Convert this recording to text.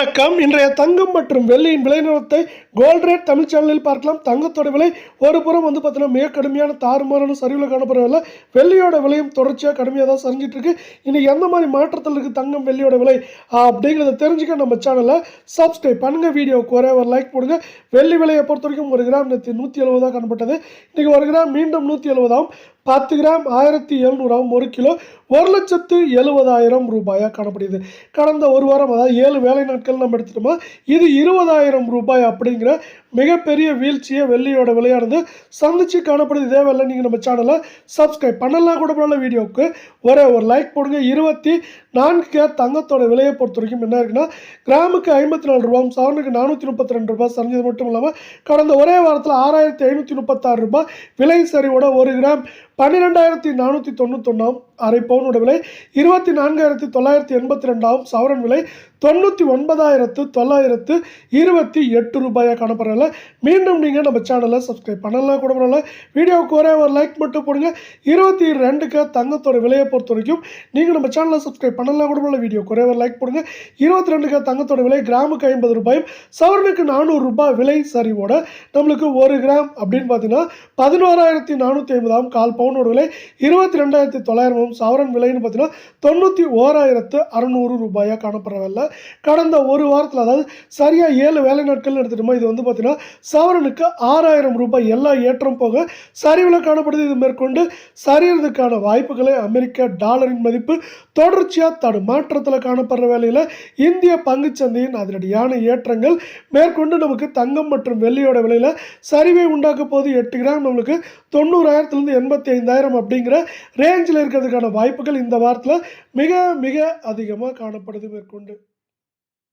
வணக்கம். இன்றைய தங்கம் மற்றும் வெள்ளியின் விலை நிலத்தை கோல்ட் ரேட் தமிழ் சேனலில் பார்க்கலாம். தங்கத்தோட விலை ஒரு புறம் வந்து பார்த்தீங்கன்னா மிக கடுமையான தாறுமாறான சரிவில் காணப்படுறதில்ல வெள்ளியோட விலையும் தொடர்ச்சியாக கடுமையாக தான் சரிஞ்சிட்டு இருக்கு இனி எந்த மாதிரி மாற்றத்தில் இருக்குது தங்கம் வெள்ளியோட விலை அப்படிங்கிறத தெரிஞ்சுக்க நம்ம சேனலை சப்ஸ்கிரைப் பண்ணுங்க. வீடியோவுக்கு ஒரே ஒரு லைக் போடுங்க. வெள்ளி விலையை பொறுத்த வரைக்கும் ஒரு கிராம் நேற்று நூற்றி எழுபதாக காணப்பட்டது. இன்றைக்கி ஒரு கிராம் மீண்டும் நூற்றி எழுபதாம் பத்து கிராம் ஆயிரத்தி எழுநூறாம் ஒரு கிலோ ஒரு லட்சத்து எழுபதாயிரம் ரூபாயாக காணப்படுது கடந்த ஒரு வாரம் அதாவது ஏழு வேலை நாட்கள் நம்ம எடுத்துட்டோமா? இது இருபதாயிரம் ரூபாய் அப்படிங்கிற மிகப்பெரிய வீழ்ச்சியை வெள்ளியோட விளையாடுது. சந்திச்சு காணப்படுது இதே நீங்கள் நம்ம சேனலை சப்ஸ்கிரைப் பண்ணலாம் கூட பண்ணல வீடியோவுக்கு. ஒரே ஒரு லைக் போடுங்க. இருபத்தி நான்கு கே தங்கத்தோட விலையை பொறுத்த வரைக்கும் என்ன இருக்குன்னா கிராமுக்கு ஐம்பத்தி நாலு ரூபாய் சவரனுக்கு நானூற்றி முப்பத்தி ரெண்டு ரூபாய் சரிஞ்சது மட்டும் இல்லாமல் கடந்த ஒரே வாரத்தில் ஆறாயிரத்தி ஐநூற்றி முப்பத்தாறு ரூபாய் விலை சரிவோட ஒரு கிராம் பன்னிரெண்டாயிரத்தி நானூற்றி தொண்ணூத்தொன்னாம் அரை பவுனோட விலை இருபத்தி நான்காயிரத்தி தொள்ளாயிரத்தி எண்பத்தி ரெண்டாகும் சவரன் விலை தொண்ணூற்றி ஒன்பதாயிரத்து தொள்ளாயிரத்து இருபத்தி எட்டு ரூபாயாக காணப்படுறதில்ல மீண்டும் நீங்கள் நம்ம சேனலை சப்ஸ்கிரைப் பண்ணலாம். கூட பண்ணல வீடியோவுக்கு ஒரே ஒரு லைக் மட்டும் போடுங்க. இருபத்தி ரெண்டுக்கு தங்கத்தோட விலையை பொறுத்த வரைக்கும் நீங்கள் நம்ம சேனலை சப்ஸ்கிரைப் பண்ணலாம். கூட பண்ணல வீடியோக்கு ஒரே ஒரு லைக் போடுங்க. இருபத்தி ரெண்டுக்கு தங்கத்தோட விலை கிராமுக்கு ஐம்பது ரூபாயும் சவரனுக்கு நானூறு ரூபாய் விலை சரிவோட நம்மளுக்கு ஒரு கிராம் அப்படின்னு பார்த்தீங்கன்னா பதினோராயிரத்தி நானூற்றி ஐம்பதாம் கால் பவுனோட விலை இருபத்தி ரெண்டாயிரத்தி தொள்ளாயிரமும் சவரன் விலைன்னு பார்த்தீங்கன்னா தொண்ணூற்றி ஓராயிரத்து அறநூறு ரூபாயாக காணப்படவில்லை கடந்த ஒரு வாரத்தில் அதாவது சரியாக ஏழு வேலை நாட்கள் எடுத்துட்டோமா இது வந்து பார்த்தீங்கன்னா சவரனுக்கு ஆறாயிரம் ரூபாய் எல்லா ஏற்றம் போக சரிவில் காணப்படுது. இது மேற்கொண்டு சரியறதுக்கான வாய்ப்புகளை அமெரிக்க டாலரின் மதிப்பு தொடர்ச்சியாக தடுமாற்றத்தில் காணப்படுற வேலையில் இந்திய பங்குச்சந்தையின் அதிரடியான ஏற்றங்கள் மேற்கொண்டு நமக்கு தங்கம் மற்றும் வெள்ளியோட விலையில் சரிவை உண்டாக்க போது எட்டு கிராம் நம்மளுக்கு தொண்ணூறாயிரத்துலேருந்து எண்பத்தி ஐந்தாயிரம் அப்படிங்கிற ரேஞ்சில் இருக்கிறதுக்கான வாய்ப்புகள் இந்த வாரத்தில் மிக மிக அதிகமாக காணப்படுது மேற்கொண்டு.